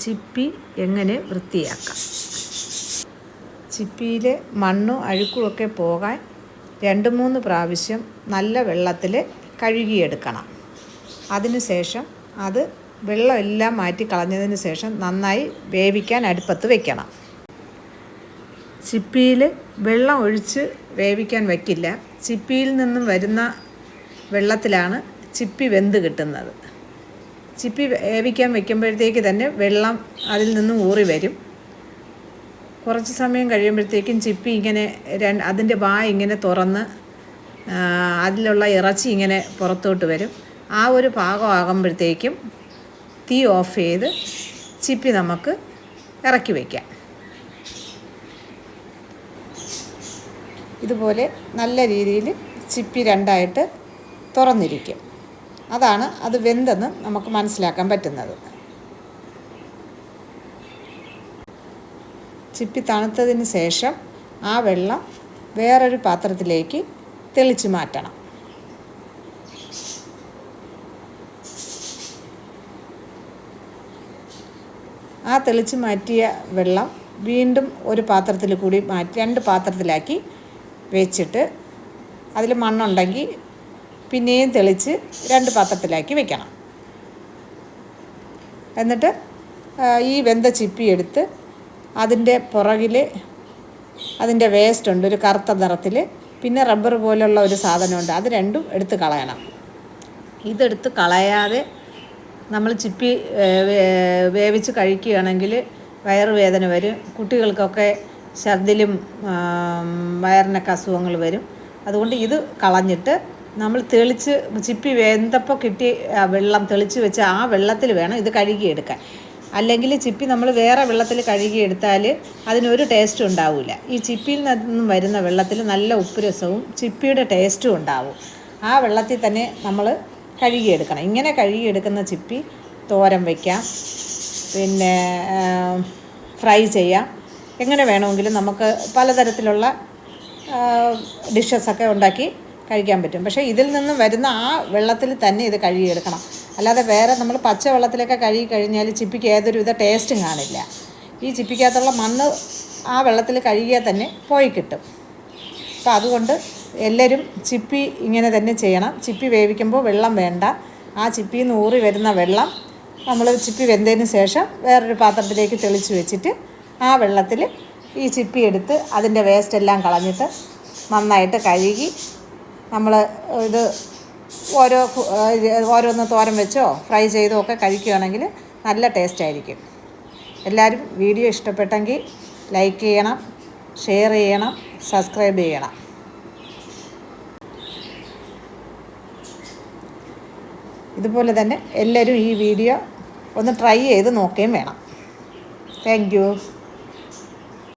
ചിപ്പി എങ്ങനെ വൃത്തിയാക്കാം? ചിപ്പിയിലെ മണ്ണും അഴുക്കും ഒക്കെ പോകാൻ രണ്ട് മൂന്ന് പ്രാവശ്യം നല്ല വെള്ളത്തിൽ കഴുകിയെടുക്കണം. അതിനുശേഷം അത് വെള്ളമെല്ലാം മാറ്റി കളഞ്ഞതിന് ശേഷം നന്നായി വേവിക്കാൻ അടുപ്പത്ത് വെക്കണം. ചിപ്പിയിൽ വെള്ളം ഒഴിച്ച് വേവിക്കാൻ വയ്ക്കില്ല. ചിപ്പിയിൽ നിന്നും വരുന്ന വെള്ളത്തിലാണ് ചിപ്പി വെന്ത് കിട്ടുന്നത്. ചിപ്പി വേവിക്കാൻ വെക്കുമ്പോഴത്തേക്ക് തന്നെ വെള്ളം അതിൽ നിന്നും ഊറി വരും. കുറച്ച് സമയം കഴിയുമ്പോഴത്തേക്കും ചിപ്പി ഇങ്ങനെ രണ്ട് അതിന്റെ വായ ഇങ്ങനെ തുറന്ന് അതിലുള്ള ഇറച്ചി ഇങ്ങനെ പുറത്തോട്ട് വരും. ആ ഒരു പാകമാകുമ്പോഴത്തേക്കും തീ ഓഫ് ചെയ്ത് ചിപ്പി നമുക്ക് ഇറക്കി വയ്ക്കാം ഇതുപോലെ നല്ല രീതിയിൽ ചിപ്പി രണ്ടായിട്ട് തുറന്നിരിക്കും. അതാണ് അത് വെന്തെന്ന് നമുക്ക് മനസ്സിലാക്കാൻ പറ്റുന്നത്. ചിപ്പി തണുത്തതിന് ശേഷം ആ വെള്ളം വേറൊരു പാത്രത്തിലേക്ക് തെളിച്ച് മാറ്റണം. ആ തെളിച്ച് മാറ്റിയ വെള്ളം വീണ്ടും ഒരു പാത്രത്തിൽ കൂടി മാറ്റി രണ്ട് പാത്രത്തിലാക്കി വെച്ചിട്ട് അതിൽ മണ്ണുണ്ടെങ്കിൽ പിന്നെയും തെളിച്ച് രണ്ട് പാത്രത്തിലാക്കി വെക്കണം. എന്നിട്ട് ഈ വെന്ത ചിപ്പി എടുത്ത് അതിന്റെ പുറകിൽ അതിന്റെ വേസ്റ്റ് ഉണ്ട് ഒരു കറുത്ത നിറത്തിൽ പിന്നെ റബ്ബർ പോലുള്ള ഒരു സാധനമുണ്ട് അത് രണ്ടും എടുത്ത് കളയണം. ഇതെടുത്ത് കളയാതെ നമ്മൾ ചിപ്പി വേവിച്ച് കഴിക്കുകയാണെങ്കിൽ വയറുവേദന വരും കുട്ടികൾക്കൊക്കെ ഛർദിലും വയറിനൊക്കെ അസുഖങ്ങൾ വരും. അതുകൊണ്ട് ഇത് കളഞ്ഞിട്ട് നമ്മൾ തെളിച്ച് ചിപ്പി വെന്തപ്പോൾ കിട്ടി വെള്ളം തെളിച്ച് വെച്ച് ആ വെള്ളത്തിൽ വേണം ഇത് കഴുകിയെടുക്കാൻ. അല്ലെങ്കിൽ ചിപ്പി നമ്മൾ വേറെ വെള്ളത്തിൽ കഴുകിയെടുത്താൽ അതിനൊരു ടേസ്റ്റും ഉണ്ടാവില്ല ഈ ചിപ്പിയിൽ നിന്നും വരുന്ന വെള്ളത്തിൽ നല്ല ഉപ്പ് രസവും ചിപ്പിയുടെ ടേസ്റ്റും ഉണ്ടാവും. ആ വെള്ളത്തിൽ തന്നെ നമ്മൾ കഴുകിയെടുക്കണം. ഇങ്ങനെ കഴുകിയെടുക്കുന്ന ചിപ്പി തോരൻ വയ്ക്കാം പിന്നെ ഫ്രൈ ചെയ്യാം. എങ്ങനെ വേണമെങ്കിലും നമുക്ക് പലതരത്തിലുള്ള ഡിഷസൊക്കെ ഉണ്ടാക്കി കഴിക്കാൻ പറ്റും. പക്ഷേ ഇതിൽ നിന്നും വരുന്ന ആ വെള്ളത്തിൽ തന്നെ ഇത് കഴുകിയെടുക്കണം. അല്ലാതെ വേറെ നമ്മൾ പച്ച വെള്ളത്തിലൊക്കെ കഴുകി കഴിഞ്ഞാൽ ചിപ്പിക്ക് ഏതൊരുവിധ ടേസ്റ്റും കാണില്ല. ഈ ചിപ്പിക്കകത്തുള്ള മണ്ണ് ആ വെള്ളത്തിൽ കഴുകിയാൽ തന്നെ പോയി കിട്ടും. അപ്പോൾ അതുകൊണ്ട് എല്ലാവരും ചിപ്പി ഇങ്ങനെ തന്നെ ചെയ്യണം. ചിപ്പി വേവിക്കുമ്പോൾ വെള്ളം വേണ്ട. ആ ചിപ്പിയിൽ നിന്ന് ഊറി വരുന്ന വെള്ളം നമ്മൾ ചിപ്പി വെന്തതിന് ശേഷം വേറൊരു പാത്രത്തിലേക്ക് തെളിച്ച് വെച്ചിട്ട് ആ വെള്ളത്തിൽ ഈ ചിപ്പി എടുത്ത് അതിന്റെ വേസ്റ്റ് എല്ലാം കളഞ്ഞിട്ട് നന്നായിട്ട് കഴുകി നമ്മൾ ഇത് ഓരോ ഓരോന്ന് തോരൻ വെച്ചോ ഫ്രൈ ചെയ്തോ ഒക്കെ കഴിക്കുകയാണെങ്കിൽ നല്ല ടേസ്റ്റ് ആയിരിക്കും. എല്ലാവരും വീഡിയോ ഇഷ്ടപ്പെട്ടെങ്കിൽ ലൈക്ക് ചെയ്യണം ഷെയർ ചെയ്യണം സബ്സ്ക്രൈബ് ചെയ്യണം. ഇതുപോലെ തന്നെ എല്ലാവരും ഈ വീഡിയോ ഒന്ന് ട്രൈ ചെയ്ത് നോക്കുകയും വേണം. താങ്ക്